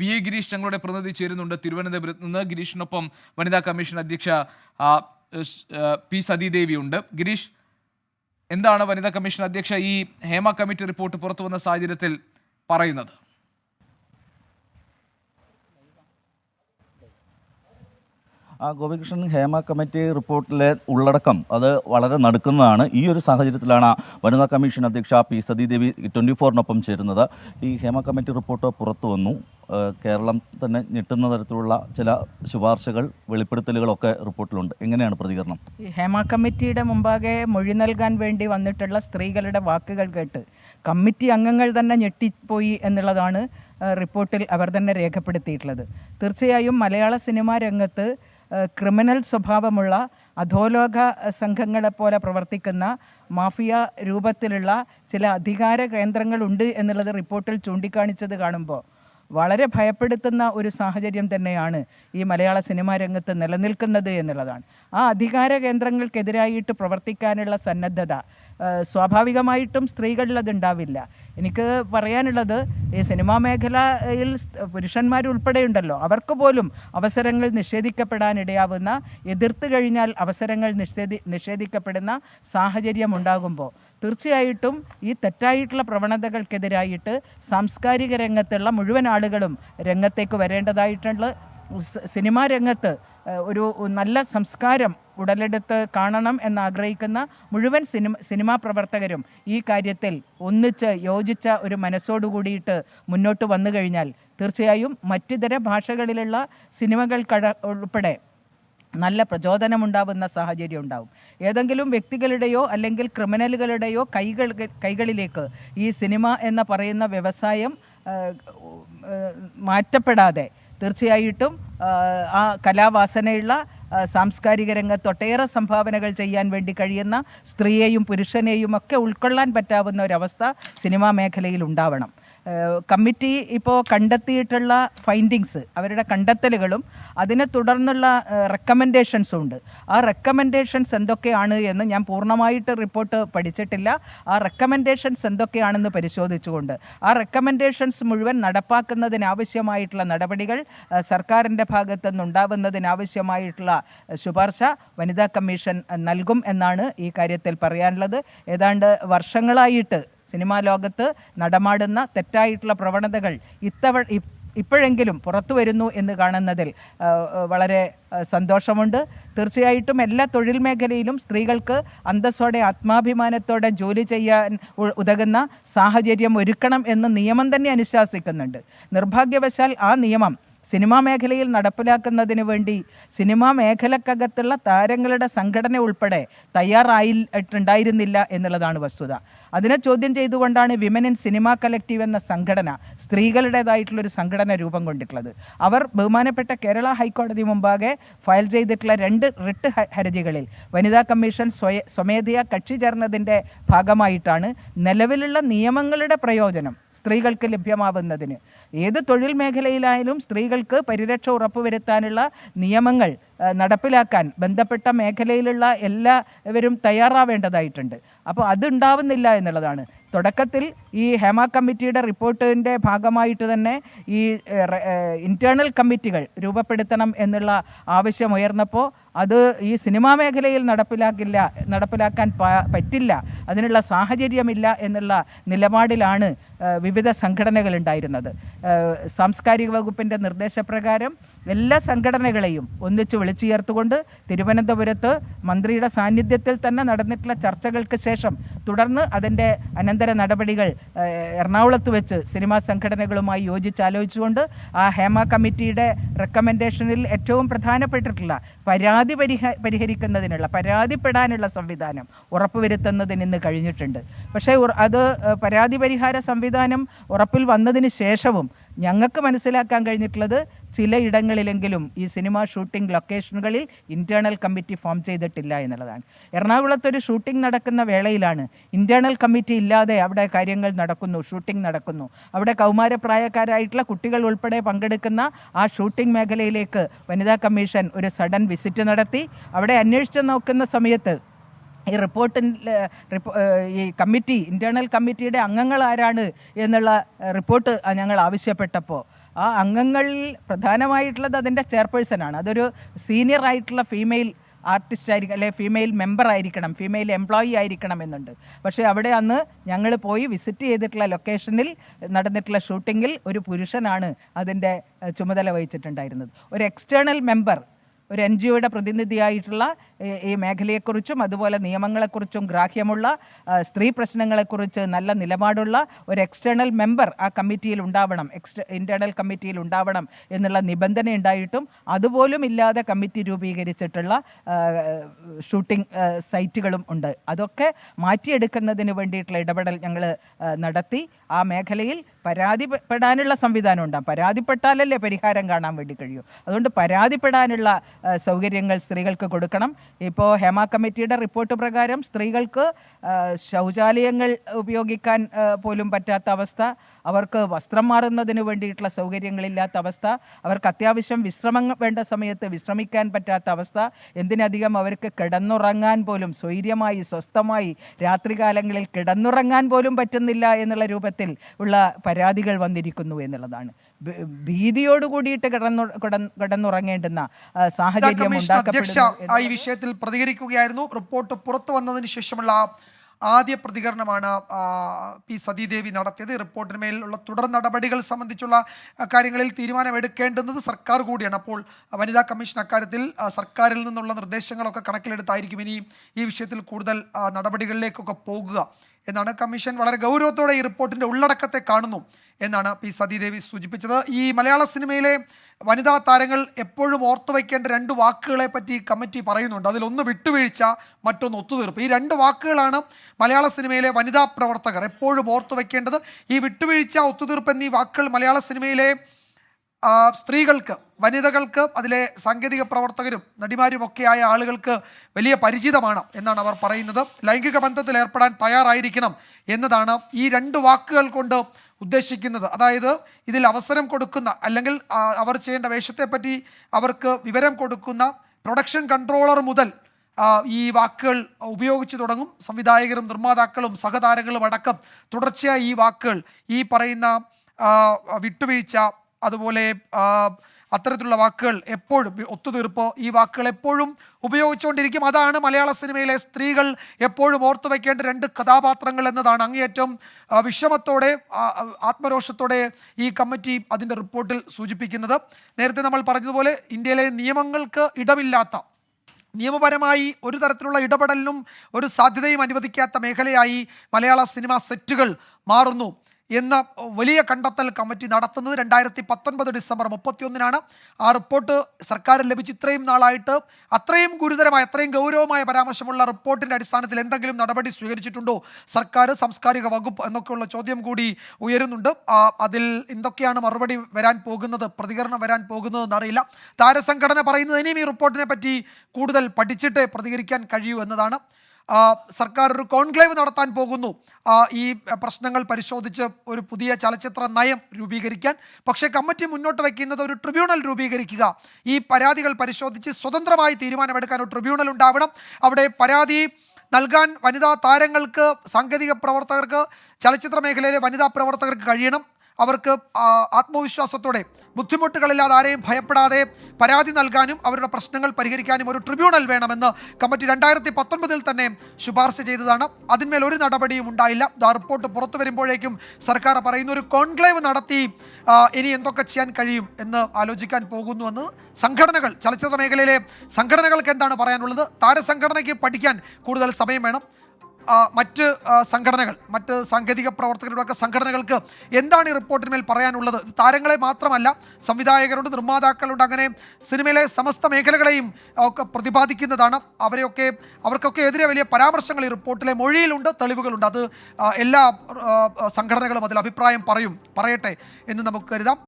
V A Girish ഞങ്ങളുടെ പ്രതിനിധി ചേരുന്നുണ്ട്. തിരുവനന്തപുരത്ത് നിന്ന് ഗിരീഷിനൊപ്പം വനിതാ കമ്മീഷൻ അധ്യക്ഷ പി സതീദേവി ഉണ്ട്. ഗിരീഷ് എന്താണ് വനിതാ കമ്മീഷൻ അധ്യക്ഷ ഈ ഹേമ കമ്മിറ്റി റിപ്പോർട്ട് പുറത്തു വന്ന സാഹചര്യത്തിൽ പറയുന്നത്? ആ ഗോപികൃഷ്ണൻ ഹേമ കമ്മിറ്റി റിപ്പോർട്ടിലെ ഉള്ളടക്കം അത് വളരെ നടുക്കുന്നതാണ്. ഈ ഒരു സാഹചര്യത്തിലാണ് വനിതാ കമ്മീഷൻ അധ്യക്ഷ പി സതീദേവി ട്വന്റി ഫോറിനൊപ്പം ചേരുന്നത്. ഈ ഹേമ കമ്മിറ്റി റിപ്പോർട്ട് പുറത്തു വന്നു. കേരളം തന്നെ ഞെട്ടുന്ന തരത്തിലുള്ള ചില ശുപാർശകൾ വെളിപ്പെടുത്തലുകളൊക്കെ റിപ്പോർട്ടിലുണ്ട്. എങ്ങനെയാണ് പ്രതികരണം? ഈ ഹേമ കമ്മിറ്റിയുടെ മുമ്പാകെ മൊഴി നൽകാൻ വേണ്ടി വന്നിട്ടുള്ള സ്ത്രീകളുടെ വാക്കുകൾ കേട്ട് കമ്മിറ്റി അംഗങ്ങൾ തന്നെ ഞെട്ടിപ്പോയി എന്നുള്ളതാണ് റിപ്പോർട്ടിൽ അവർ തന്നെ രേഖപ്പെടുത്തിയിട്ടുള്ളത്. തീർച്ചയായും മലയാള സിനിമാ രംഗത്ത് ക്രിമിനൽ സ്വഭാവമുള്ള അധോലോക സംഘങ്ങളെപ്പോലെ പ്രവർത്തിക്കുന്ന മാഫിയ രൂപത്തിലുള്ള ചില അധികാര കേന്ദ്രങ്ങളുണ്ട് എന്നുള്ളത് റിപ്പോർട്ടിൽ ചൂണ്ടിക്കാണിച്ചത് കാണുമ്പോൾ വളരെ ഭയപ്പെടുത്തുന്ന ഒരു സാഹചര്യം തന്നെയാണ് ഈ മലയാള സിനിമാ രംഗത്ത് നിലനിൽക്കുന്നത് എന്നുള്ളതാണ്. ആ അധികാര കേന്ദ്രങ്ങൾക്കെതിരായിട്ട് പ്രവർത്തിക്കാനുള്ള സന്നദ്ധത സ്വാഭാവികമായിട്ടും സ്ത്രീകളിൽ അതുണ്ടാവില്ല എനിക്ക് പറയാനുള്ളത് ഈ സിനിമാ മേഖലയിൽ പുരുഷന്മാരുൾപ്പെടെയുണ്ടല്ലോ അവർക്ക് പോലും അവസരങ്ങൾ നിഷേധിക്കപ്പെടാനിടയാവുന്ന എതിർത്ത് കഴിഞ്ഞാൽ അവസരങ്ങൾ നിഷേധി നിഷേധിക്കപ്പെടുന്ന സാഹചര്യം ഉണ്ടാകുമ്പോൾ തീർച്ചയായിട്ടും ഈ തെറ്റായിട്ടുള്ള പ്രവണതകൾക്കെതിരായിട്ട് സാംസ്കാരിക രംഗത്തുള്ള മുഴുവൻ ആളുകളും രംഗത്തേക്ക് വരേണ്ടതായിട്ടുള്ള സിനിമാ രംഗത്ത് ഒരു നല്ല സംസ്കാരം ഉടലെടുത്ത് കാണണം എന്നാഗ്രഹിക്കുന്ന മുഴുവൻ സിനിമ സിനിമാ പ്രവർത്തകരും ഈ കാര്യത്തിൽ ഒന്നിച്ച് യോജിച്ച ഒരു മനസ്സോടു കൂടിയിട്ട് മുന്നോട്ട് വന്നു കഴിഞ്ഞാൽ തീർച്ചയായും മറ്റിതര ഭാഷകളിലുള്ള സിനിമകൾ കട ഉൾപ്പെടെ നല്ല പ്രചോദനമുണ്ടാവുന്ന സാഹചര്യം ഉണ്ടാവും. ഏതെങ്കിലും വ്യക്തികളുടെയോ അല്ലെങ്കിൽ ക്രിമിനലുകളുടെയോ കൈകൾ കൈകളിലേക്ക് ഈ സിനിമ എന്ന് പറയുന്ന വ്യവസായം മാറ്റപ്പെടാതെ തീർച്ചയായിട്ടും ആ, കലാവാസനയുള്ള സാംസ്കാരിക രംഗത്ത് ഒട്ടേറെ സംഭാവനകൾ ചെയ്യാൻ വേണ്ടി കഴിയുന്ന സ്ത്രീയെയും പുരുഷനെയും ഒക്കെ ഉൾക്കൊള്ളാൻ പറ്റാവുന്ന ഒരവസ്ഥ സിനിമാ മേഖലയിൽ ഉണ്ടാവണം. കമ്മിറ്റി ഇപ്പോൾ കണ്ടെത്തിയിട്ടുള്ള ഫൈൻഡിങ്സ് അവരുടെ കണ്ടെത്തലുകളും അതിനെ തുടർന്നുള്ള റെക്കമെൻഡേഷൻസും ഉണ്ട്. ആ റെക്കമെൻഡേഷൻസ് എന്തൊക്കെയാണ് എന്ന് ഞാൻ പൂർണമായിട്ട് റിപ്പോർട്ട് പഠിച്ചിട്ടില്ല. ആ റെക്കമെൻഡേഷൻസ് എന്തൊക്കെയാണെന്ന് പരിശോധിച്ചുകൊണ്ട്. ആ റെക്കമെൻഡേഷൻസ് മുഴുവൻ നടപ്പാക്കുന്നതിനാവശ്യമായിട്ടുള്ള നടപടികൾ സർക്കാരിന്റെ ഭാഗത്തു നിന്നുണ്ടാവുന്നതിനാവശ്യമായിട്ടുള്ള ശുപാർശ വനിതാ കമ്മീഷൻ നൽകും എന്നാണ് ഈ കാര്യത്തിൽ പറയാനുള്ളത്. ഏതാണ്ട് വർഷങ്ങളായിട്ട് സിനിമാ ലോകത്ത് നടമാടുന്ന തെറ്റായിട്ടുള്ള പ്രവണതകൾ ഇത്തവണ ഇപ്പോഴെങ്കിലും പുറത്തു വരുന്നു എന്ന് കാണുന്നതിൽ വളരെ സന്തോഷമുണ്ട്. തീർച്ചയായിട്ടും എല്ലാ തൊഴിൽ മേഖലയിലും സ്ത്രീകൾക്ക് അന്തസ്സോടെ ആത്മാഭിമാനത്തോടെ ജോലി ചെയ്യാൻ ഉതകുന്ന സാഹചര്യം ഒരുക്കണം എന്ന് നിയമം തന്നെ അനുശാസിക്കുന്നുണ്ട്. നിർഭാഗ്യവശാൽ ആ നിയമം സിനിമാ മേഖലയിൽ നടപ്പിലാക്കുന്നതിന് വേണ്ടി സിനിമാ മേഖലക്കകത്തുള്ള താരങ്ങളുടെ സംഘടന ഉൾപ്പെടെ തയ്യാറായിട്ടുണ്ടായിരുന്നില്ല എന്നുള്ളതാണ് വസ്തുത. അതിനെ ചോദ്യം ചെയ്തുകൊണ്ടാണ് വിമൻ ഇൻ സിനിമ കലക്റ്റീവ് എന്ന സംഘടന സ്ത്രീകളുടേതായിട്ടുള്ളൊരു സംഘടന രൂപം കൊണ്ടിട്ടുള്ളത്. അവർ ബഹുമാനപ്പെട്ട കേരള ഹൈക്കോടതി മുമ്പാകെ ഫയൽ ചെയ്തിട്ടുള്ള രണ്ട് റിട്ട് ഹർജികളിൽ വനിതാ കമ്മീഷൻ സ്വയ സ്വമേധയാ കക്ഷി ചേർന്നതിന്റെ ഭാഗമായിട്ടാണ് നിലവിലുള്ള നിയമങ്ങളുടെ പ്രയോജനം സ്ത്രീകൾക്ക് ലഭ്യമാവുന്നതിന്. ഏത് തൊഴിൽ മേഖലയിലായാലും സ്ത്രീകൾക്ക് പരിരക്ഷ ഉറപ്പുവരുത്താനുള്ള നിയമങ്ങൾ നടപ്പിലാക്കാൻ ബന്ധപ്പെട്ട മേഖലയിലുള്ള എല്ലാവരും തയ്യാറാവേണ്ടതായിട്ടുണ്ട്. അപ്പോൾ അതുണ്ടാവുന്നില്ല എന്നുള്ളതാണ്. തുടക്കത്തിൽ ഈ ഹേമ കമ്മിറ്റിയുടെ റിപ്പോർട്ടിന്റെ ഭാഗമായിട്ട് തന്നെ ഈ ഇന്റേർണൽ കമ്മിറ്റികൾ രൂപപ്പെടുത്തണം എന്നുള്ള ആവശ്യം ഉയർന്നപ്പോൾ അത് ഈ സിനിമാ മേഖലയിൽ നടപ്പിലാക്കില്ല നടപ്പിലാക്കാൻ പറ്റില്ല അതിനുള്ള സാഹചര്യമില്ല എന്നുള്ള നിലപാടിലാണ് വിവിധ സംഘടനകൾ ഉണ്ടായിരുന്നത്. സാംസ്കാരിക വകുപ്പിന്റെ നിർദ്ദേശപ്രകാരം എല്ലാ സംഘടനകളെയും ഒന്നിച്ച് വിളിച്ചു ചേർത്തുകൊണ്ട് തിരുവനന്തപുരത്ത് മന്ത്രിയുടെ സാന്നിധ്യത്തിൽ തന്നെ നടന്നിട്ടുള്ള ചർച്ചകൾക്ക് ശേഷം തുടർന്ന് അതിന്റെ അനന്തര നടപടികൾ എറണാകുളത്ത് വെച്ച് സിനിമാ സംഘടനകളുമായി യോജിച്ചാലോചിച്ചുകൊണ്ട് ആ ഹേമ കമ്മിറ്റിയുടെ റെക്കമെൻഡേഷനിൽ ഏറ്റവും പ്രധാനപ്പെട്ടിട്ടുള്ള പരാതി പരിഹ പരിഹരിക്കുന്നതിനുള്ള പരാതിപ്പെടാനുള്ള സംവിധാനം ഉറപ്പുവരുത്തുന്നതിന് ഇന്ന് കഴിഞ്ഞിട്ടുണ്ട്. പക്ഷേ അത് പരാതി പരിഹാര സംവിധാനം ഉറപ്പിൽ വന്നതിന് ശേഷവും ഞങ്ങൾക്ക് മനസ്സിലാക്കാൻ കഴിഞ്ഞിട്ടുള്ളത് ചിലയിടങ്ങളിലെങ്കിലും ഈ സിനിമ ഷൂട്ടിംഗ് ലൊക്കേഷനുകളിൽ ഇന്റേർണൽ കമ്മിറ്റി ഫോം ചെയ്തിട്ടില്ല എന്നുള്ളതാണ്. എറണാകുളത്ത് ഒരു ഷൂട്ടിംഗ് നടക്കുന്ന വേളയിലാണ് ഇന്റേർണൽ കമ്മിറ്റി ഇല്ലാതെ അവിടെ കാര്യങ്ങൾ നടക്കുന്നു ഷൂട്ടിംഗ് നടക്കുന്നു. അവിടെ കൗമാരപ്രായക്കാരായിട്ടുള്ള കുട്ടികൾ ഉൾപ്പെടെ പങ്കെടുക്കുന്ന ആ ഷൂട്ടിംഗ് മേഖലയിലേക്ക് വനിതാ കമ്മീഷൻ ഒരു സഡൻ വിസിറ്റ് നടത്തി. അവിടെ അന്വേഷിച്ച് നോക്കുന്ന സമയത്ത് ഈ റിപ്പോർട്ടിൽ റിപ്പോ- ഈ കമ്മിറ്റി ഇന്റേർണൽ കമ്മിറ്റിയുടെ അംഗങ്ങൾ ആരാണ് എന്നുള്ള റിപ്പോർട്ട് ഞങ്ങൾ ആവശ്യപ്പെട്ടപ്പോൾ ആ അംഗങ്ങളിൽ പ്രധാനമായിട്ടുള്ളത് അതിന്റെ ചെയർപേഴ്സണാണ്. അതൊരു സീനിയർ ആയിട്ടുള്ള ഫീമെയിൽ ആർട്ടിസ്റ്റ് ആയിരിക്കും അല്ലെങ്കിൽ ഫീമെയിൽ മെമ്പർ ആയിരിക്കണം ഫീമെയിൽ എംപ്ലോയി ആയിരിക്കണം എന്നുണ്ട്. പക്ഷേ അവിടെ അന്ന് ഞങ്ങൾ പോയി വിസിറ്റ് ചെയ്തിട്ടുള്ള ലൊക്കേഷനിൽ നടന്നിട്ടുള്ള ഷൂട്ടിങ്ങിൽ ഒരു പുരുഷനാണ് അതിന്റെ ചുമതല വഹിച്ചിട്ടുണ്ടായിരുന്നത്. ഒരു എക്സ്റ്റേണൽ മെമ്പർ ഒരു എൻ ജി ഒയുടെ പ്രതിനിധിയായിട്ടുള്ള ഈ- മേഖലയെക്കുറിച്ചും അതുപോലെ നിയമങ്ങളെക്കുറിച്ചും ഗ്രാഹ്യമുള്ള സ്ത്രീ പ്രശ്നങ്ങളെക്കുറിച്ച് നല്ല നിലപാടുള്ള ഒരു എക്സ്റ്റേണൽ മെമ്പർ ആ കമ്മിറ്റിയിൽ ഉണ്ടാവണം ഇന്റേർണൽ കമ്മിറ്റിയിൽ ഉണ്ടാവണം എന്നുള്ള നിബന്ധന ഉണ്ടായിട്ടും അതുപോലും ഇല്ലാതെ കമ്മിറ്റി രൂപീകരിച്ചിട്ടുള്ള ഷൂട്ടിംഗ് സൈറ്റുകളും ഉണ്ട്. അതൊക്കെ മാറ്റിയെടുക്കുന്നതിന് വേണ്ടിയിട്ടുള്ള ഇടപെടൽ ഞങ്ങൾ നടത്തി. ആ മേഖലയിൽ പരാതിപ്പെടാനുള്ള സംവിധാനം ഉണ്ടാകും പരാതിപ്പെട്ടാലല്ലേ പരിഹാരം കാണാൻ വേണ്ടി കഴിയൂ. അതുകൊണ്ട് പരാതിപ്പെടാനുള്ള സൗകര്യങ്ങൾ സ്ത്രീകൾക്ക് കൊടുക്കണം. ഇപ്പോൾ ഹേമ കമ്മിറ്റിയുടെ റിപ്പോർട്ട് പ്രകാരം സ്ത്രീകൾക്ക് ശൗചാലയങ്ങൾ ഉപയോഗിക്കാൻ പോലും പറ്റാത്ത അവസ്ഥ. അവർക്ക് വസ്ത്രം മാറുന്നതിന് വേണ്ടിയിട്ടുള്ള സൗകര്യങ്ങളില്ലാത്ത അവസ്ഥ. അവർക്ക് അത്യാവശ്യം വിശ്രമം വേണ്ട സമയത്ത് വിശ്രമിക്കാൻ പറ്റാത്ത അവസ്ഥ. എന്തിനധികം അവർക്ക് കിടന്നുറങ്ങാൻ പോലും സ്വൈര്യമായി സ്വസ്ഥമായി രാത്രികാലങ്ങളിൽ കിടന്നുറങ്ങാൻ പോലും പറ്റുന്നില്ല എന്നുള്ള രൂപത്തിൽ ഉള്ള പരാതികൾ വന്നിരിക്കുന്നു എന്നുള്ളതാണ്. ഭീതിയോട് കൂടിയിട്ട് കിടന്നു കിടന്നുറങ്ങേണ്ടുന്ന സാഹചര്യം അധ്യക്ഷ ഉണ്ടാക്കപ്പെടുന്നു ഈ വിഷയത്തിൽ പ്രതികരിക്കുകയായിരുന്നു. റിപ്പോർട്ട് പുറത്തു വന്നതിന് ശേഷമുള്ള ആദ്യ പ്രതികരണമാണ് പി സതീദേവി നടത്തിയത്. റിപ്പോർട്ടിന്മേലുള്ള റിപ്പോർട്ടിന് മേലുള്ള തുടർ നടപടികൾ സംബന്ധിച്ചുള്ള കാര്യങ്ങളിൽ തീരുമാനമെടുക്കേണ്ടുന്നത് സർക്കാർ കൂടിയാണ്. അപ്പോൾ വനിതാ കമ്മീഷൻ അക്കാര്യത്തിൽ സർക്കാരിൽ നിന്നുള്ള നിർദ്ദേശങ്ങളൊക്കെ കണക്കിലെടുത്തായിരിക്കും ഇനി ഈ വിഷയത്തിൽ കൂടുതൽ നടപടികളിലേക്കൊക്കെ പോകുക എന്നാണ് കമ്മീഷൻ വളരെ ഗൗരവത്തോടെ ഈ റിപ്പോർട്ടിന്റെ ഉള്ളടക്കത്തെ കാണുന്നു എന്നാണ് പി സതീദേവി സൂചിപ്പിച്ചത്. ഈ മലയാള സിനിമയിലെ വനിതാ താരങ്ങൾ എപ്പോഴും ഓർത്തു വയ്ക്കേണ്ട രണ്ട് വാക്കുകളെ പറ്റി കമ്മിറ്റി പറയുന്നുണ്ട്. അതിലൊന്ന് വിട്ടുവീഴ്ച മറ്റൊന്ന് ഒത്തുതീർപ്പ്. ഈ രണ്ട് വാക്കുകളാണ് മലയാള സിനിമയിലെ വനിതാ പ്രവർത്തകർ എപ്പോഴും ഓർത്തു വയ്ക്കേണ്ടത്. ഈ വിട്ടുവീഴ്ച ഒത്തുതീർപ്പ് എന്നീ വാക്കുകൾ മലയാള സിനിമയിലെ സ്ത്രീകൾക്ക് വനിതകൾക്ക് അതിലെ സാങ്കേതിക പ്രവർത്തകരും നടിമാരുമൊക്കെയായ ആളുകൾക്ക് വലിയ പരിചിതമാണ് എന്നാണ് അവർ പറയുന്നത്. ലൈംഗിക ബന്ധത്തിൽ ഏർപ്പെടാൻ തയ്യാറായിരിക്കണം എന്നതാണ് ഈ രണ്ട് വാക്കുകൾ കൊണ്ട് ഉദ്ദേശിക്കുന്നത്. അതായത് ഇതിൽ അവസരം കൊടുക്കുന്ന അല്ലെങ്കിൽ അവർ ചെയ്യേണ്ട വേഷത്തെപ്പറ്റി അവർക്ക് വിവരം കൊടുക്കുന്ന പ്രൊഡക്ഷൻ കൺട്രോളർ മുതൽ ഈ വാക്കുകൾ ഉപയോഗിച്ചു തുടങ്ങും. സംവിധായകരും നിർമ്മാതാക്കളും സഹതാരങ്ങളും അടക്കം തുടർച്ചയായി ഈ വാക്കുകൾ ഈ പറയുന്ന വിട്ടുവീഴ്ച അതുപോലെ അത്തരത്തിലുള്ള വാക്കുകൾ എപ്പോഴും ഒത്തുതീർപ്പ് ഈ വാക്കുകൾ എപ്പോഴും ഉപയോഗിച്ചുകൊണ്ടിരിക്കും. അതാണ് മലയാള സിനിമയിലെ സ്ത്രീകൾ എപ്പോഴും ഓർത്തു വയ്ക്കേണ്ട രണ്ട് കഥാപാത്രങ്ങൾ എന്നതാണ്. അങ്ങേയറ്റം വിഷമത്തോടെ ആത്മരോഷത്തോടെ ഈ കമ്മിറ്റി അതിന്റെ റിപ്പോർട്ടിൽ സൂചിപ്പിക്കുന്നത്. നേരത്തെ നമ്മൾ പറഞ്ഞതുപോലെ ഇന്ത്യയിലെ നിയമങ്ങൾക്ക് ഇടമില്ലാത്ത നിയമപരമായി ഒരു തരത്തിലുള്ള ഇടപെടലിനും ഒരു സാധ്യതയും അനുവദിക്കാത്ത മേഖലയായി മലയാള സിനിമ സെറ്റുകൾ മാറുന്നു. എന്ന വലിയ കണ്ടെത്തൽ കമ്മിറ്റി നടത്തുന്നത് രണ്ടായിരത്തി പത്തൊൻപത് ഡിസംബർ മുപ്പത്തിയൊന്നിനാണ്. ആ റിപ്പോർട്ട് സർക്കാർ ലഭിച്ച് ഇത്രയും നാളായിട്ട് അത്രയും ഗുരുതരമായ അത്രയും ഗൗരവമായ പരാമർശമുള്ള റിപ്പോർട്ടിന്റെ അടിസ്ഥാനത്തിൽ എന്തെങ്കിലും നടപടി സ്വീകരിച്ചിട്ടുണ്ടോ? സർക്കാർ സാംസ്കാരിക വകുപ്പ് എന്നൊക്കെയുള്ള ചോദ്യം കൂടി ഉയരുന്നുണ്ട്. അതിൽ എന്തൊക്കെയാണ് മറുപടി വരാൻ പോകുന്നത് പ്രതികരണം വരാൻ പോകുന്നതെന്ന് അറിയില്ല. താരസംഘടന പറയുന്നത് ഇനിയും ഈ റിപ്പോർട്ടിനെ പറ്റി കൂടുതൽ പഠിച്ചിട്ടേ പ്രതികരിക്കാൻ കഴിയൂ എന്നതാണ്. സർക്കാർ ഒരു കോൺക്ലേവ് നടത്താൻ പോകുന്നു. ഈ പ്രശ്നങ്ങൾ പരിശോധിച്ച് ഒരു പുതിയ ചലച്ചിത്ര നയം രൂപീകരിക്കാൻ. പക്ഷേ കമ്മിറ്റി മുന്നോട്ട് വയ്ക്കുന്നത് ഒരു ട്രിബ്യൂണൽ രൂപീകരിക്കുക. ഈ പരാതികൾ പരിശോധിച്ച് സ്വതന്ത്രമായി തീരുമാനമെടുക്കാൻ ഒരു ട്രിബ്യൂണൽ ഉണ്ടാവണം. അവിടെ പരാതി നൽകാൻ വനിതാ താരങ്ങൾക്ക് സാങ്കേതിക പ്രവർത്തകർക്ക് ചലച്ചിത്ര മേഖലയിലെ വനിതാ പ്രവർത്തകർക്ക് കഴിയണം. അവർക്ക് ആത്മവിശ്വാസത്തോടെ ബുദ്ധിമുട്ടുകളില്ലാതെ ആരെയും ഭയപ്പെടാതെ പരാതി നൽകാനും അവരുടെ പ്രശ്നങ്ങൾ പരിഹരിക്കാനും ഒരു ട്രിബ്യൂണൽ വേണമെന്ന് കമ്മിറ്റി രണ്ടായിരത്തി പത്തൊൻപതിൽ തന്നെ ശുപാർശ ചെയ്തതാണ്. അതിന്മേൽ ഒരു നടപടിയും ഉണ്ടായില്ല. ആ റിപ്പോർട്ട് പുറത്തു വരുമ്പോഴേക്കും സർക്കാർ പറയുന്ന ഒരു കോൺക്ലേവ് നടത്തി ഇനി എന്തൊക്കെ ചെയ്യാൻ കഴിയും എന്ന് ആലോചിക്കാൻ പോകുന്നുവെന്ന് സംഘടനകൾ ചലച്ചിത്ര മേഖലയിലെ സംഘടനകൾക്ക് എന്താണ് പറയാനുള്ളത്? താരസംഘടനയ്ക്ക് പഠിക്കാൻ കൂടുതൽ സമയം വേണം. മറ്റ് സംഘടനകൾ മറ്റ് സാങ്കേതിക പ്രവർത്തകരുടെ ഒക്കെ സംഘടനകൾക്ക് എന്താണ് ഈ റിപ്പോർട്ടിന്മേൽ പറയാനുള്ളത്? താരങ്ങളെ മാത്രമല്ല സംവിധായകരുണ്ട് നിർമ്മാതാക്കളുണ്ട് അങ്ങനെ സിനിമയിലെ സമസ്ത മേഖലകളെയും ഒക്കെ പ്രതിപാദിക്കുന്നതാണ്. അവരെയൊക്കെ അവർക്കൊക്കെ എതിരെ വലിയ പരാമർശങ്ങൾ ഈ റിപ്പോർട്ടിലെ മൊഴിയിലുണ്ട് തെളിവുകളുണ്ട്. അത് എല്ലാ സംഘടനകളും അതിൽ അഭിപ്രായം പറയും പറയട്ടെ എന്ന് നമുക്ക് കരുതാം.